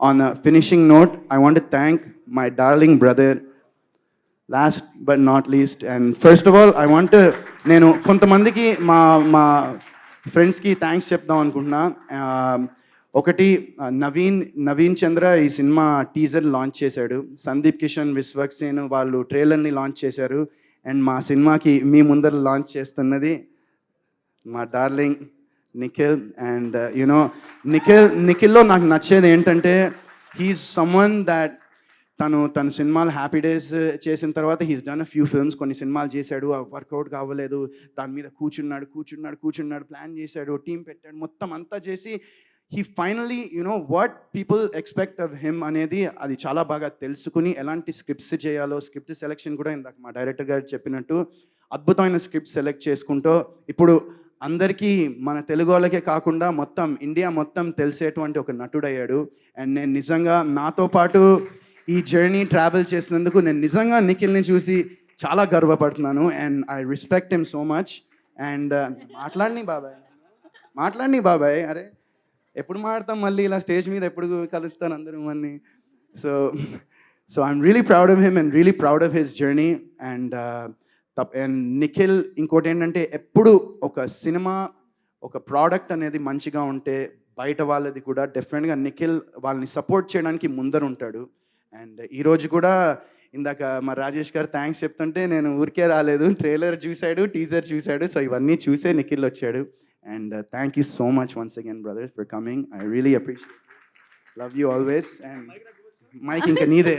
on a finishing note, I want to thank my darling brother, last but not least and first of all I want నేను కొంతమందికి మా మా ఫ్రెండ్స్కి thanks చెప్దాం అనుకుంటున్నా. Um, ఒకటి uh, నవీన్ నవీన్ చంద్ర ఈ సినిమా టీజర్ లాంచ్ చేశాడు. సందీప్ కిషన్ విశ్వక్సేన్ వాళ్ళు ట్రైలర్ని లాంచ్ చేశారు. అండ్ మా సినిమాకి మీ ముందర లాంచ్ చేస్తున్నది మా darling Nikhil and uh, you know Nikhil నిఖిల్లో నాకు నచ్చేది ఏంటంటే హీస్ సమ్వన్ దాట్ తను తన సినిమాలు హ్యాపీ డేస్ చేసిన తర్వాత he's done a few films కొన్ని సినిమాలు చేశాడు వర్కౌట్ కావలేదు దాని మీద కూర్చున్నాడు కూర్చున్నాడు కూర్చున్నాడు ప్లాన్ చేశాడు టీం పెట్టాడు మొత్తం అంతా చేసి he finally you know what people expect of him అనేది అది చాలా బాగా తెలుసుకుని ఎలాంటి స్క్రిప్ట్స్ చేయాలో స్క్రిప్ట్ సెలెక్షన్ కూడా ఇందాక మా డైరెక్టర్ గారు చెప్పినట్టు అద్భుతమైన స్క్రిప్ట్ సెలెక్ట్ చేసుకుంటూ ఇప్పుడు అందరికీ మన తెలుగు వాళ్ళకే కాకుండా మొత్తం ఇండియా మొత్తం తెలిసేటువంటి ఒక నటుడయ్యాడు. అండ్ నేను నిజంగా నాతో పాటు ఈ జర్నీ ట్రావెల్ చేసినందుకు నేను నిజంగా నిఖిల్ని చూసి చాలా గర్వపడుతున్నాను. And I respect him so much and మాట్లాడిని బాబాయ్. మాట్లాడిని బాబాయ్. అరే ఎప్పుడు మాడతాం మళ్ళీ ఇలా స్టేజ్ మీద? ఎప్పుడు కలుస్తాను అందరూ మళ్ళీ? So so I'm really proud of him and really proud of his journey and తప్ అండ్ నిఖిల్ ఇంకోటి ఏంటంటే ఎప్పుడు ఒక సినిమా ఒక ప్రోడక్ట్ అనేది మంచిగా ఉంటే బయట వాళ్ళది కూడా డెఫినెట్గా నిఖిల్ వాళ్ళని సపోర్ట్ చేయడానికి ముందర ఉంటాడు. అండ్ ఈరోజు కూడా ఇందాక మా రాజేష్ గారు థ్యాంక్స్ చెప్తుంటే నేను ఊరికే రాలేదు. ట్రైలర్ చూశాడు టీజర్ చూశాడు సో ఇవన్నీ చూసే నిఖిల్ వచ్చాడు. And thank you so much once again brother for coming I really appreciate love you always and mic ఇంకా నీదే.